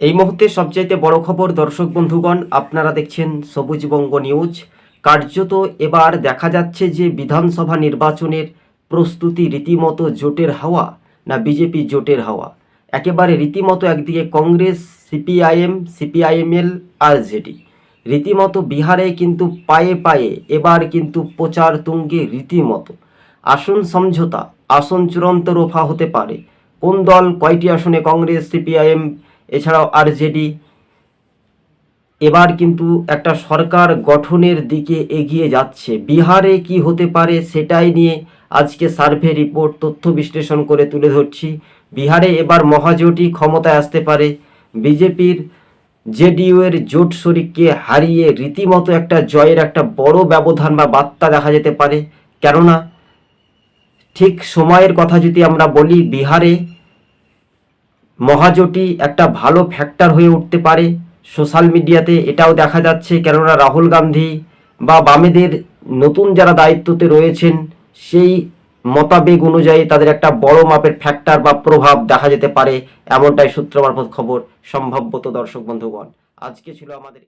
এই মুহূর্তে সবচাইতে বড় খবর, দর্শক বন্ধুগণ, আপনারা দেখছেন সবুজবঙ্গ নিউজ। কার্যত এবার দেখা যাচ্ছে যে বিধানসভা নির্বাচনের প্রস্তুতি রীতিমতো জোটের হাওয়া না বিজেপি জোটের হাওয়া। একেবারে রীতিমতো একদিকে কংগ্রেস, সিপিআইএম, সিপিআইএমএল আর জেডি রীতিমতো বিহারে কিন্তু পায়ে পায়ে, এবার কিন্তু প্রচার তুঙ্গে রীতিমতো। আসন সমঝোতা, আসন চূড়ান্ত রোফা হতে পারে। কোন দল, কয়টি আসনে কংগ্রেস, সিপিআইএম এছাড়াও আরজেডি এবার কিন্তু একটা সরকার গঠনের দিকে এগিয়ে যাচ্ছে। বিহারে কি হতে পারে সেটাই নিয়ে আজকে সার্ভে রিপোর্ট, তথ্য বিশ্লেষণ করে তুলে ধরছি। বিহারে এবার মহাজোটই ক্ষমতায় আসতে পারে। বিজেপির জেডিইউ এর জোট শরিককে হারিয়ে রীতিমতো একটা জয়ের একটা বড় ব্যবধান বা বার্তা দেখা যেতে পারে। কেননা, ঠিক সময়ের কথা যদি আমরা বলি, বিহারে মহাজোটি একটা ভালো ফ্যাক্টর হয়ে উঠতে পারে। সোশ্যাল মিডিয়াতে এটাও দেখা যাচ্ছে, কেননা রাহুল গান্ধী বা বামেদের নতুন যারা দায়িত্বতে রয়েছেন, সেই মতাবেগ অনুযায়ী তাদের একটা বড় মাপের ফ্যাক্টর বা প্রভাব দেখা যেতে পারে, এমনটাই সূত্র মারফত খবর সম্ভাব্যত দর্শক বন্ধুগণ। আজকে ছিল আমাদের